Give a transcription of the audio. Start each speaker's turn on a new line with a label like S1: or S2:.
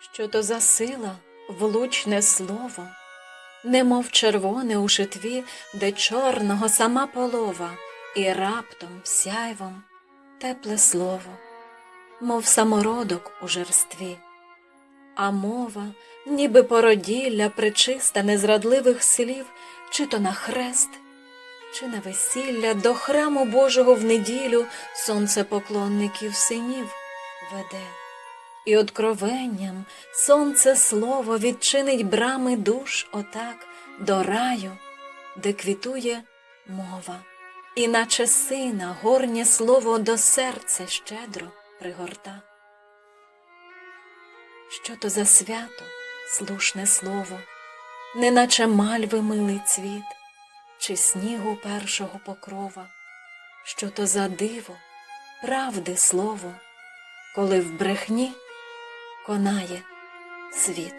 S1: Що то за сила, влучне слово, немов червоне у шитві, де чорного сама полова, і раптом, сяйвом, тепле слово, мов самородок у жерстві. А мова, ніби породілля причиста незрадливих слів, чи то на хрест, чи на весілля до храму Божого в неділю сонцепоклонників синів веде. І откровенням сонце слово відчинить брами душ отак до раю, де квітує мова, і наче сина горнє слово до серця щедро пригорта. Що то за свято, слушне слово, неначе мальви милий цвіт, чи снігу першого покрова, що то за диво, правди слово, коли в брехні конає світ.